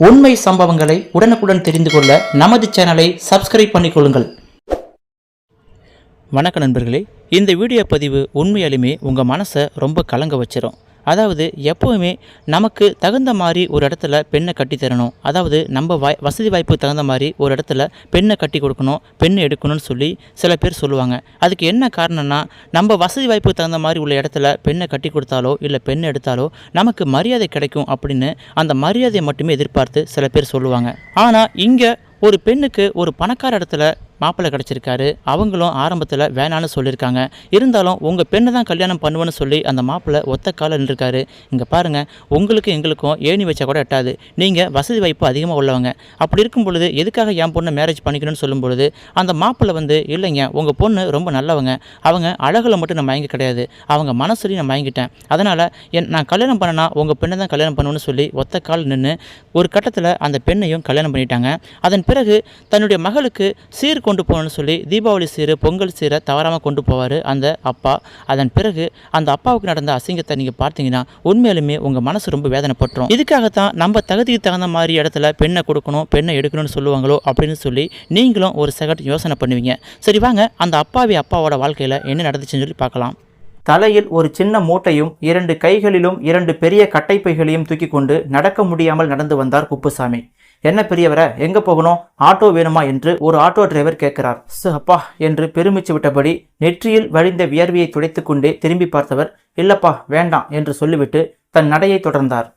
உண்மை சம்பவங்களை உடனுக்குடன் தெரிந்து கொள்ள நமது சேனலை சப்ஸ்கிரைப் பண்ணிக்கொள்ளுங்கள் வணக்க நண்பர்களே இந்த வீடியோ பதிவு உண்மையாலுமே உங்கள் மனசை ரொம்ப கலங்க வச்சிடும் அதாவது எப்போவுமே நமக்கு தகுந்த மாதிரி ஒரு இடத்துல பெண்ணை கட்டி தரணும். அதாவது நம்ம வாய் வசதி வாய்ப்புக்கு தகுந்த மாதிரி ஒரு இடத்துல பெண்ணை கட்டி கொடுக்கணும் பெண்ணை எடுக்கணும்னு சொல்லி சில பேர் சொல்லுவாங்க. அதுக்கு என்ன காரணம்னா நம்ம வசதி வாய்ப்புக்கு தகுந்த மாதிரி உள்ள இடத்துல பெண்ணை கட்டி கொடுத்தாலோ இல்லை பெண்ணை எடுத்தாலோ நமக்கு மரியாதை கிடைக்கும் அப்படின்னு அந்த மரியாதையை மட்டுமே எதிர்பார்த்து சில பேர் சொல்லுவாங்க. ஆனால் இங்கே ஒரு பெண்ணுக்கு ஒரு பணக்கார இடத்துல மாப்பிள்ளை கிடச்சிருக்காரு. அவங்களும் ஆரம்பத்தில் வேணான்னு சொல்லியிருக்காங்க. இருந்தாலும் உங்கள் பெண்ணை தான் கல்யாணம் பண்ணுவேன்னு சொல்லி அந்த மாப்பிள்ளை ஒத்த கால நின்றுருக்காரு. இங்கே பாருங்கள் உங்களுக்கு எங்களுக்கும் ஏணி வச்சா கூட எட்டாது. நீங்கள் வசதி வாய்ப்பு அதிகமாக உள்ளவங்க. அப்படி இருக்கும் பொழுது எதுக்காக என் பொண்ணை மேரேஜ் பண்ணிக்கணும்னு சொல்லும் பொழுது அந்த மாப்பிள்ளை வந்து இல்லைங்க உங்கள் பொண்ணு ரொம்ப நல்லவங்க. அவங்க அழகில் மட்டும் நான் மயங்க கிடையாது. அவங்க மனசுலையும் நான் மயங்கிட்டேன். அதனால் என் நான் கல்யாணம் பண்ணனா உங்கள் பெண்ணை தான் கல்யாணம் பண்ணணும்னு சொல்லி ஒத்த கால் நின்று ஒரு கட்டத்தில் அந்த பெண்ணையும் கல்யாணம் பண்ணிட்டாங்க. அதன் பிறகு தன்னுடைய மகளுக்கு சீர் கொண்டு போகணும்னு சொல்லி தீபாவளி சீர் பொங்கல் சீரை தவறாமல் கொண்டு போவார் அந்த அப்பா. அதன் பிறகு அந்த அப்பாவுக்கு நடந்த அசிங்கத்தை நீங்கள் பார்த்தீங்கன்னா உண்மையிலுமே உங்கள் மனசு ரொம்ப வேதனைப்பட்டுரும். இதுக்காகத்தான் நம்ம தகுதிக்கு தகுந்த மாதிரி இடத்துல பெண்ணை கொடுக்கணும் பெண்ணை எடுக்கணும்னு சொல்லுவாங்களோ அப்படின்னு சொல்லி நீங்களும் ஒரு செகண்ட் யோசனை பண்ணுவீங்க. சரி வாங்க அந்த அப்பாவி அப்பாவோட வாழ்க்கையில் என்ன நடந்துச்சுன்னு சொல்லி பார்க்கலாம். தலையில் ஒரு சின்ன மூட்டையும் இரண்டு கைகளிலும் இரண்டு பெரிய கட்டைப்பைகளையும் தூக்கி கொண்டு நடக்க முடியாமல் நடந்து வந்தார் குப்புசாமி. என்ன பெரியவரை எங்கே போகணும்? ஆட்டோ வேணுமா என்று ஒரு ஆட்டோ டிரைவர் கேட்கிறார். அப்பா என்று பெருமிச்சு விட்டபடி நெற்றியில் வழிந்த வியர்வையை துடைத்து கொண்டே திரும்பி பார்த்தவர் இல்லப்பா வேண்டாம் என்று சொல்லிவிட்டு தன் நடையை தொடர்ந்தார்.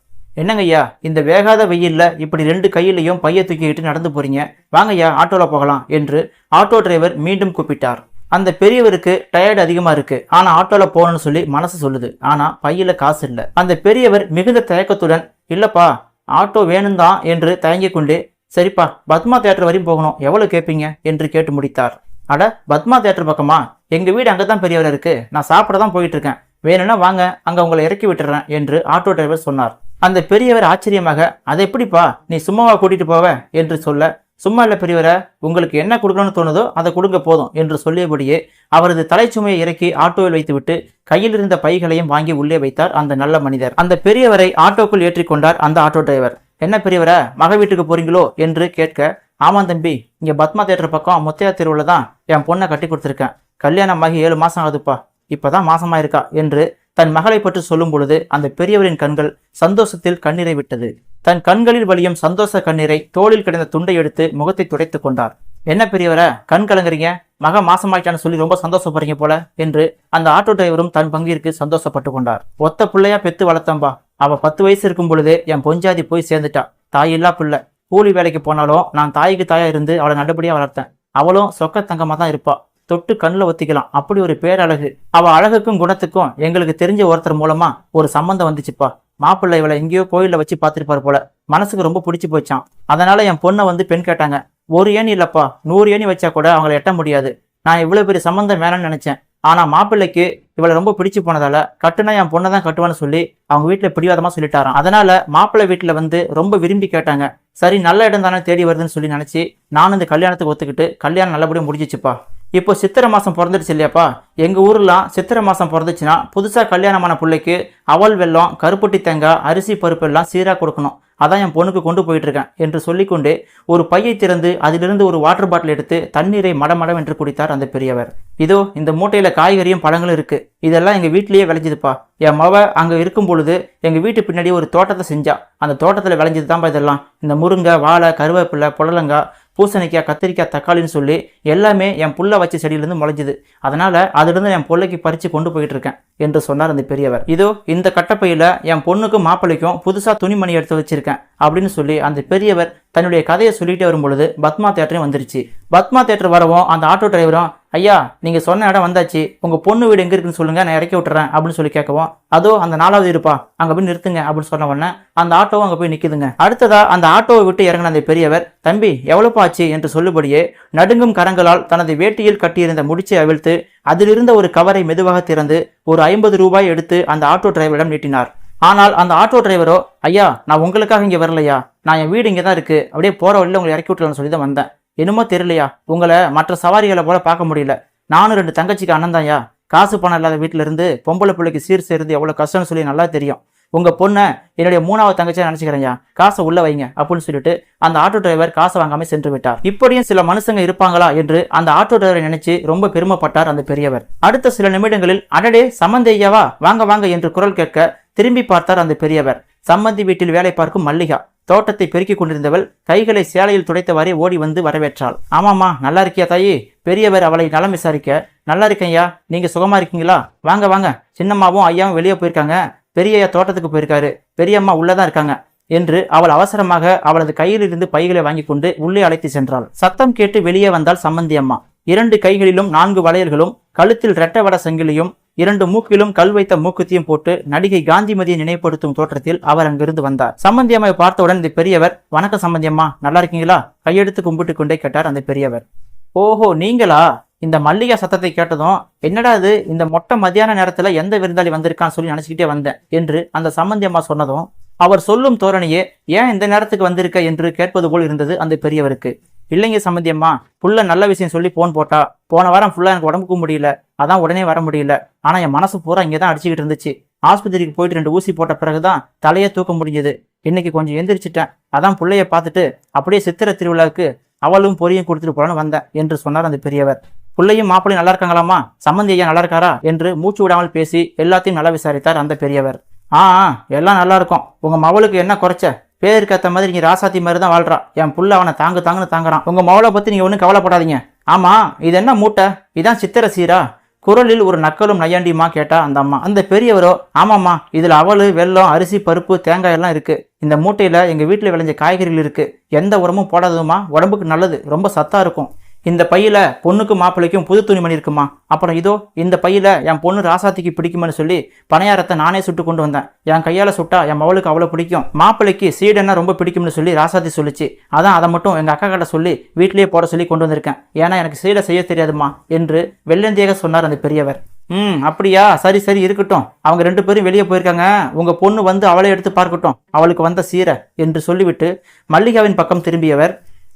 என்னங்கய்யா இந்த வேகாத வெயில்ல இப்படி ரெண்டு கையிலையும் பைய தூக்கிக்கிட்டு நடந்து போறீங்க? வாங்கய்யா ஆட்டோவில் போகலாம் என்று ஆட்டோ டிரைவர் மீண்டும் கூப்பிட்டார். அந்த பெரியவருக்கு டயர்டு அதிகமாக இருக்கு. ஆனால் ஆட்டோவில் போகணும்னு சொல்லி மனசு சொல்லுது. ஆனால் பையில காசு இல்லை. அந்த பெரியவர் மிகுந்த தயக்கத்துடன் இல்லப்பா ஆட்டோ வேணும் தான் என்று தயங்கிக் கொண்டு சரிப்பா பத்மா தேட்டர் வரையும் போகணும் எவ்வளோ கேட்பீங்க என்று கேட்டு முடித்தார். அட பத்மா தேட்டர் பக்கமா? எங்கள் வீடு அங்கே தான் பெரியவர் இருக்கு. நான் சாப்பிட தான் போயிட்டு இருக்கேன் வேணும்னா வாங்க அங்கே உங்களை இறக்கி விட்டுறேன் என்று ஆட்டோ டிரைவர் சொன்னார். அந்த பெரியவர் ஆச்சரியமாக அதை எப்படிப்பா? நீ சும்மாவா கூட்டிட்டு போவ? என்று சொல்ல சும்மா இல்லை பெரியவரை உங்களுக்கு என்ன கொடுக்கணும்னு தோணுதோ அதை கொடுங்க போதும் என்று சொல்லியபடியே அவரது தலைச்சுமையை இறக்கி ஆட்டோவில் வைத்துவிட்டு கையில் இருந்த பைகளையும் வாங்கி உள்ளே வைத்தார் அந்த நல்ல மனிதர். அந்த பெரியவரை ஆட்டோக்குள் ஏற்றிக்கொண்டார் அந்த ஆட்டோ டிரைவர். என்ன பெரியவரை மக வீட்டுக்கு போறீங்களோ? என்று கேட்க ஆமாம் தம்பி இங்கே பத்மா தேட்டர் பக்கம் முத்தையா தெருவில் தான் என் பொண்ணை கட்டி கொடுத்துருக்கேன். கல்யாணம் ஆகி ஏழு மாதம் ஆகுதுப்பா. இப்போதான் மாசமா இருக்கா? என்று தன் மகளை பற்றி சொல்லும் பொழுது அந்த பெரியவரின் கண்கள் சந்தோஷத்தில் கண்ணீரை விட்டது. தன் கண்களில் வழியும் சந்தோஷ கண்ணீரை தோளில் கிடந்த துண்டை எடுத்து முகத்தை துடைத்துக் கொண்டார். என்ன பெரியவரை கண் கலங்குறீங்க? மக மாசமாயிட்டான்னு சொல்லி ரொம்ப சந்தோஷப்படுறீங்க போல என்று அந்த ஆட்டோ டிரைவரும் தன் பங்கிற்கு சந்தோஷப்பட்டு கொண்டார். ஒத்த பிள்ளையா பெத்து வளர்த்தம்பா அவ பத்து வயசு இருக்கும் பொழுது என் பொஞ்சாதி போய் சேர்ந்துட்டா. தாயில்லா பிள்ளை. கூலி வேலைக்கு போனாலும் நான் தாய்க்கு தாயா இருந்து அவளை நல்லபடியா வளர்த்தேன். அவளும் சொக்க தங்கமா தான் இருப்பா. தொட்டு கண்ணில் ஒத்திக்கலாம். அப்படி ஒரு பேரழகு. அவ அழகுக்கும் குணத்துக்கும் எங்களுக்கு தெரிஞ்ச ஒருத்தர் மூலமா ஒரு சம்பந்தம் வந்துச்சுப்பா. மாப்பிள்ளை இவளை எங்கேயோ கோயிலில் வச்சு பார்த்துருப்பாரு போல. மனசுக்கு ரொம்ப பிடிச்சி போச்சான் அதனால என் பொண்ணை வந்து பெண் கேட்டாங்க. ஒரு ஏணி இல்லப்பா. நூறு ஏணி வச்சா கூட அவங்கள எட்ட முடியாது. நான் இவ்வளோ பெரிய சம்பந்தம் வேணும்னு நினைச்சேன். ஆனால் மாப்பிள்ளைக்கு இவளை ரொம்ப பிடிச்சு போனதால கட்டுனா என் பொண்ணை தான் கட்டுவான்னு சொல்லி அவங்க வீட்டில் பிடிவாதமாக சொல்லிட்டாராம். அதனால மாப்பிள்ளை வீட்டில் வந்து ரொம்ப விரும்பி கேட்டாங்க. சரி நல்ல இடம் தானே தேடி வருதுன்னு சொல்லி நினச்சி நானும் இந்த கல்யாணத்துக்கு ஒத்துக்கிட்டு கல்யாணம் நல்லபடியாக முடிஞ்சிச்சுப்பா. இப்போ சித்திரை மாதம் பிறந்துடுச்சு இல்லையாப்பா? எங்கள் ஊர்லாம் சித்திரை மாதம் பிறந்துச்சுன்னா புதுசாக கல்யாணமான பிள்ளைக்கு அவல் வெல்லம் கருப்பட்டி தேங்காய் அரிசி பருப்பு எல்லாம் சீராக கொடுக்கணும். அதான் என் பொண்ணுக்கு கொண்டு போயிட்டுருக்கேன் என்று சொல்லிக்கொண்டு ஒரு பையை திறந்து அதிலிருந்து ஒரு வாட்டர் பாட்டில் எடுத்து தண்ணீரை மடமடம் என்று குடித்தார் அந்த பெரியவர். இதோ இந்த மூட்டையில் காய்கறியும் பழங்களும் இருக்குது இதெல்லாம் எங்கள் வீட்லயே விளைஞ்சதுப்பா. என் மவ அங்கே இருக்கும் பொழுது எங்கள் வீட்டு பின்னாடி ஒரு தோட்டத்தை செஞ்சா. அந்த தோட்டத்தில் விளைஞ்சது தான்ப்பா இதெல்லாம். இந்த முருங்கை வாழை கருவேப்பிலை புடலங்காய் பூசணிக்காய் கத்திரிக்காய் தக்காளின்னு சொல்லி எல்லாமே என் புள்ள வச்ச செடியிலிருந்து முளைஞ்சுது. அதனால் அதிலிருந்து என் பிள்ளைக்கு பறித்து கொண்டு போயிட்டு இருக்கேன் என்று சொன்னார் அந்த பெரியவர். இதோ இந்த கட்டப்பையில் என் பொண்ணுக்கும் மாப்பிள்ளைக்கும் புதுசாக துணிமணி எடுத்து வச்சிருக்கேன் அப்படின்னு சொல்லி அந்த பெரியவர் தன்னுடைய கதையை சொல்லிகிட்டே வரும்பொழுது பத்மா தேட்டரையும் வந்துருச்சு. பத்மா தேட்டர் வரவும் அந்த ஆட்டோ டிரைவரும் ஐயா நீங்கள் சொன்ன இடம் வந்தாச்சு. உங்கள் பொண்ணு வீடு எங்கே இருக்குன்னு சொல்லுங்க நான் இறக்கி விட்டுறேன் அப்படின்னு சொல்லி கேட்கவும் அதோ அந்த நாலாவது இருப்பா அங்கே போய் நிறுத்துங்க அப்படின்னு சொன்ன உடனே அந்த ஆட்டோவும் அங்கே போய் நிற்குதுங்க அடுத்ததா அந்த ஆட்டோவை விட்டு இறங்கின அந்த பெரியவர் தம்பி எவ்வளோ ஆச்சு? என்று சொல்லுபடியே நடுங்கும் கரங்களால் தனது வேட்டியில் கட்டியிருந்த முடிச்சை அவிழ்த்து அதிலிருந்த ஒரு கவரை மெதுவாக திறந்து ஒரு ஐம்பது ரூபாய் எடுத்து அந்த ஆட்டோ டிரைவரிடம் நீட்டினார். ஆனால் அந்த ஆட்டோ டிரைவரோ ஐயா நான் உங்களுக்காக இங்கே வரலையா? நான் என் வீடு இங்கே தான் இருக்குது அப்படியே போகிற வழியில் உங்களை இறக்கி விட்டுலான்னு சொல்லி தான் வந்தேன். என்னமோ தெரியலையா? உங்களை மற்ற சவாரிகளை போல பார்க்க முடியல. நானும் ரெண்டு தங்கச்சிக்கு அண்ணன் தான்யா. காசு பணம் இல்லாத வீட்டில இருந்து பொம்பளை பிள்ளைக்கு சீர் சேர்ந்து எவ்வளோ கஷ்டம்னு சொல்லி நல்லா தெரியும். உங்க பொண்ணை என்னுடைய மூணாவது தங்கச்சியா நினைச்சுக்கிறேன்யா. காசை உள்ள வைங்க அப்படின்னு சொல்லிட்டு அந்த ஆட்டோ டிரைவர் காசை வாங்காம சென்று விட்டார். இப்படியும் சில மனுஷங்க இருப்பாங்களா என்று அந்த ஆட்டோ டிரைவரை நினைச்சு ரொம்ப பெருமைப்பட்டார் அந்த பெரியவர். அடுத்த சில நிமிடங்களில் அடடே சம்மந்தையாவா வாங்க வாங்க என்று குரல் கேட்க திரும்பி பார்த்தார் அந்த பெரியவர். சம்மந்தி வீட்டில் வேலை பார்க்கும் மல்லிகா. தோட்டத்தை பெருக்கிக் கொண்டிருந்தவள் கைகளை சேலையில் துடைத்தவாறே ஓடி வந்து வரவேற்றாள். ஆமாம்மா நல்லா இருக்கியா தாயி? பெரியவர் அவளை நலம் விசாரிக்க நல்லா இருக்கேன்யா நீங்க சுகமா இருக்கீங்களா? வாங்க வாங்க. சின்னம்மாவும் ஐயாவும் வெளியே போயிருக்காங்க. பெரியய்யா தோட்டத்துக்கு போயிருக்காரு. பெரியம்மா உள்ளதான் இருக்காங்க. என்று அவள் அவசரமாக அவளது கையிலிருந்து பைகளை வாங்கி கொண்டு உள்ளே அழைத்து சென்றாள். சத்தம் கேட்டு வெளியே வந்தாள் சம்மந்தி அம்மா இரண்டு கைகளிலும் நான்கு வளையல்களும் கழுத்தில் ரெட்டை வட சங்கிலியும் இரண்டு மூக்கிலும் கல் வைத்த மூக்குத்தியும் போட்டு நடிகை காந்திமதியை நினைவுபடுத்தும் தோற்றத்தில் அவர் அங்கிருந்து வந்தார். சம்பந்தி அம்மாவை பார்த்தவுடன் இந்த பெரியவர் வணக்கம் சம்பந்தியம்மா நல்லா இருக்கீங்களா? கையெடுத்து கும்பிட்டு கொண்டே கேட்டார் அந்த பெரியவர். ஓஹோ நீங்களா? இந்த மல்லிகை சத்தத்தை கேட்டதும் என்னடா இது? இந்த மொட்டை மதியான நேரத்துல எந்த விருந்தாளி வந்திருக்கான்னு சொல்லி நினைச்சுக்கிட்டே வந்தேன் என்று அந்த சம்பந்தி அம்மா சொன்னதும் அவர் சொல்லும் தோரணையே ஏன் இந்த நேரத்துக்கு வந்திருக்க? என்று கேட்பது போல் இருந்தது அந்த பெரியவருக்கு. இல்லைங்க சம்மந்தியம்மா புள்ள நல்ல விஷயம் சொல்லி போன் போட்டா போன வாரம் ஃபுல்லாக எனக்கு உடம்புக்கு முடியல அதான் உடனே வர முடியல. ஆனால் என் மனசு பூரா இங்கே தான் அடிச்சுக்கிட்டு இருந்துச்சு. ஆஸ்பத்திரிக்கு போயிட்டு ரெண்டு ஊசி போட்ட பிறகு தான் தலையை தூக்க முடிஞ்சது. இன்னைக்கு கொஞ்சம் எந்திரிச்சிட்டேன். அதான் பிள்ளைய பார்த்துட்டு அப்படியே சித்திரை திருவிழாவுக்கு அவளும் பொரியும் கொடுத்துட்டு போலான்னு வந்தேன் என்று சொன்னார் அந்த பெரியவர். பிள்ளையும் மாப்பிள்ளையும் நல்லா இருக்காங்களாமா சம்மந்தி ஐயா நல்லா இருக்காரா? என்று மூச்சு விடாமல் பேசி எல்லாத்தையும் நல்லா விசாரித்தார் அந்த பெரியவர். ஆ ஆ, எல்லாம் நல்லா இருக்கும். உங்க மவளுக்கு என்ன குறைச்ச? பேருக்கு ஏற்ற மாதிரி நீங்கள் ராசாத்தி மாதிரி தான் வாழ்கிறான் என் புள்ள அவனை தாங்கு தாங்குன்னு தாங்குறான். உங்கள் மவளை பற்றி நீங்கள் ஒன்றும் கவலைப்படாதீங்க. ஆமாம் இது என்ன மூட்டை? இதான் சித்திர சீரா. குரலில் ஒரு நக்கலும் நையாண்டியுமா கேட்டா அந்த அம்மா. அந்த பெரியவரோ ஆமாம்மா இதில் அவல் வெல்லம் அரிசி பருப்பு தேங்காய் எல்லாம் இருக்கு. இந்த மூட்டையில் எங்கள் வீட்டில் விளைஞ்ச காய்கறிகள் இருக்கு. எந்த உரமும் போடாததுமா உடம்புக்கு நல்லது. ரொம்ப சத்தா இருக்கும். இந்த பையில பொண்ணுக்கும் மாப்பிள்ளைக்கும் புது துணிமணி இருக்குமா அப்புறம் இதோ இந்த பையில என் பொண்ணு ராசாத்திக்கு பிடிக்குமான்னு சொல்லி பணியாரத்தை நானே சுட்டு கொண்டு வந்தேன். என் கையால சுட்டா என் மவளுக்கு அவ்வளோ பிடிக்கும். மாப்பிள்ளைக்கு சீடன்னா ரொம்ப பிடிக்கும்னு சொல்லி ராசாத்தி சொல்லிச்சு. அதான் அதை மட்டும் எங்க அக்கா கிட்ட சொல்லி வீட்லயே போட சொல்லி கொண்டு வந்திருக்கேன். ஏன்னா எனக்கு சீடை செய்ய தெரியாதுமா என்று வெள்ளந்தியாக சொன்னார் அந்த பெரியவர். ம் அப்படியா? சரி சரி இருக்கட்டும். அவங்க ரெண்டு பேரும் வெளியே போயிருக்காங்க. உங்க பொண்ணு வந்து அவளை எடுத்து பார்க்கட்டும். அவளுக்கு வந்த சீரை என்று சொல்லிவிட்டு மல்லிகாவின் பக்கம் திரும்பியவர்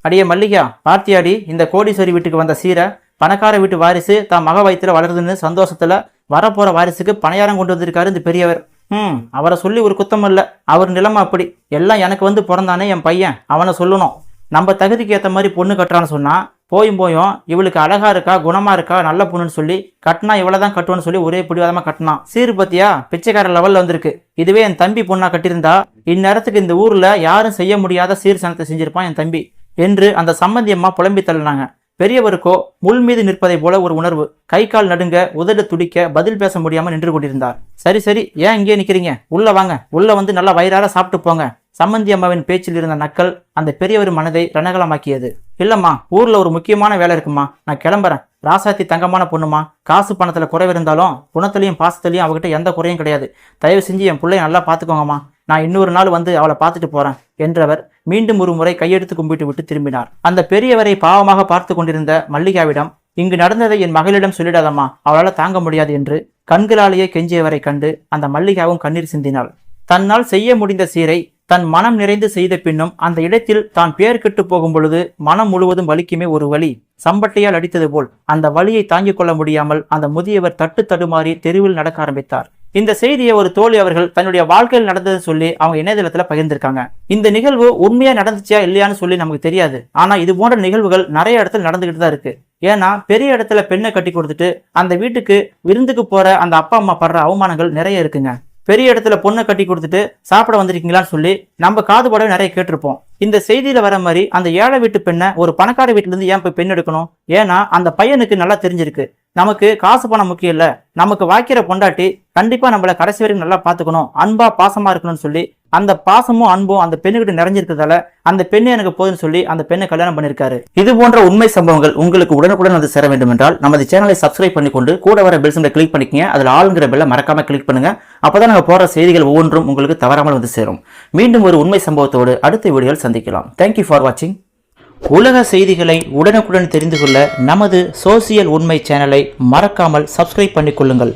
அடியே மல்லிகா பார்த்தியாடி இந்த கோடீஸ்வரி வீட்டுக்கு வந்த சீரை? பணக்கார வீட்டு வாரிசு தான் மக வயிற்றுல வளருதுன்னு சந்தோஷத்துல வரப்போற வாரிசுக்கு பணியாரம் கொண்டு வந்திருக்காரு இந்த பெரியவர். ம் அவரை சொல்லி ஒரு குத்தம் இல்லை. அவர் நிலைமை அப்படி. எல்லாம் எனக்கு வந்து பிறந்தானே என் பையன். அவனை சொல்லணும். நம்ம தகுதிக்கு ஏற்ற மாதிரி பொண்ணு கட்டுறான்னு சொன்னால் போயும் போயும் இவளுக்கு அழகா இருக்கா குணமா இருக்கா நல்ல பொண்ணுன்னு சொல்லி கட்டினா இவ்வளோ தான் கட்டுவோன்னு சொல்லி ஒரே பிடிவாதமாக கட்டினான் சீர் பத்தியா? பிச்சைக்கார லெவலில் வந்திருக்கு. இதுவே என் தம்பி பொண்ணாக கட்டியிருந்தா இந்நேரத்துக்கு இந்த ஊரில் யாரும் செய்ய முடியாத சீர் சனத்தை செஞ்சிருப்பான் என் தம்பி. என்று அந்த சம்மந்தி அம்மா புலம்பி தள்ளினாங்க. பெரியவருக்கோ முள் மீது நிற்பதைப் போல ஒரு உணர்வு. கை கால் நடுங்க உதடு துடிக்க பதில் பேச முடியாமல் நின்று கொண்டிருந்தார். சரி சரி ஏன் இங்கே நிற்கிறீங்க உள்ள வாங்க. உள்ள வந்து நல்லா வயிறார சாப்பிட்டு போங்க. சம்மந்தி அம்மாவின் பேச்சில் இருந்த நக்கல் அந்த பெரியவர் மனதை ரணகலமாக்கியது. இல்லம்மா ஊர்ல ஒரு முக்கியமான வேலை இருக்குமா? நான் கிளம்புறேன். ராசாத்தி தங்கமான பொண்ணுமா? காசு பணத்துல குறைவு இருந்தாலும் குணத்திலையும் பாசத்திலையும் அவகிட்ட எந்த குறையும் கிடையாது. தயவு செஞ்சு என் பிள்ளைய நல்லா பாத்துக்கோங்கம்மா நான் இன்னொரு நாள் வந்து அவளை பார்த்துட்டு போறேன் என்றவர் மீண்டும் ஒரு முறை கையெடுத்து கும்பிட்டு விட்டு திரும்பினார். அந்த பெரியவரை பாவமாக பார்த்து கொண்டிருந்த மல்லிகாவிடம் இங்கு நடந்ததை என் மகளிடம் சொல்லிடாதம்மா அவளால் தாங்க முடியாது என்று கண்களாலேயே கெஞ்சியவரை கண்டு அந்த மல்லிகாவும் கண்ணீர் சிந்தினாள். தன்னால் செய்ய முடிந்த சீரை தன் மனம் நிறைந்து செய்த பின்னும் அந்த இடத்தில் தான் பேர் கெட்டு போகும் பொழுது மனம் முழுவதும் வலிக்குமே ஒரு வலி. சம்பட்டையால் அடித்தது போல் அந்த வலியை தாங்கிக் கொள்ள முடியாமல் அந்த முதியவர் தட்டு தடுமாறி தெருவில் நடக்க ஆரம்பித்தார். இந்த செய்தியை ஒரு தோழி அவர்கள் தன்னுடைய வாழ்க்கையில் நடந்ததை சொல்லி அவங்க இணையதளத்துல பகிர்ந்திருக்காங்க. இந்த நிகழ்வு உண்மையா நடந்துச்சா இல்லையான்னு சொல்லி நமக்கு தெரியாது. ஆனா இது போன்ற நிகழ்வுகள் நிறைய இடத்துல நடந்துகிட்டு தான் இருக்கு. ஏன்னா பெரிய இடத்துல பெண்ணை கட்டி கொடுத்துட்டு அந்த வீட்டுக்கு விருந்துக்கு போற அந்த அப்பா அம்மா படுற அவமானங்கள் நிறைய இருக்குங்க. பெரிய இடத்துல பொண்ணை கட்டி கொடுத்துட்டு சாப்பிட வந்திருக்கீங்களான்னு சொல்லி நம்ம காது நிறைய கேட்டிருப்போம். இந்த செய்தியில வர மாதிரி அந்த ஏழை வீட்டு பெண்ணை ஒரு பணக்கார வீட்டிலேருந்து ஏன் போய் பெண் எடுக்கணும்? ஏன்னா அந்த பையனுக்கு நல்லா தெரிஞ்சிருக்கு. நமக்கு காசு பணம் முக்கியம் இல்ல. நமக்கு வாய்க்கிற பொண்டாட்டி கண்டிப்பா நம்மள கடைசி வரைக்கும் நல்லா பாத்துக்கணும் அன்பா பாசமா இருக்கணும்னு சொல்லி அந்த பாசமும் அன்பும் அந்த பெண்ணுகிட்ட நிறைஞ்சிருக்கிறதால அந்த பெண்ணு எனக்கு போதுன்னு சொல்லி அந்த பெண்ணை கல்யாணம் பண்ணிருக்காரு இது போன்ற உண்மை சம்பவங்கள் உங்களுக்கு உடனுக்குடன் வந்து சேர வேண்டும் என்றால் நமது சேனலை சப்ஸ்கிரைப் பண்ணிக்கொண்டு கூட வர பெல்ஸில் கிளிக் பண்ணிக்கங்க. அதில் ஆளுங்கிற பெல்லை மறக்காம கிளிக் பண்ணுங்க. அப்பதான் நாங்கள் போற செய்திகள் ஒவ்வொன்றும் உங்களுக்கு தவறாமல் வந்து சேரும். மீண்டும் ஒரு உண்மை சம்பவத்தோடு அடுத்த வீடியோவில் சந்திக்கலாம். தேங்க்யூ ஃபார் வாட்சிங் உலக செய்திகளை உடனுக்குடன் தெரிந்து கொள்ள நமது சோசியல் உண்மை சேனலை மறக்காமல் சப்ஸ்கிரைப் பண்ணிக்கொள்ளுங்கள்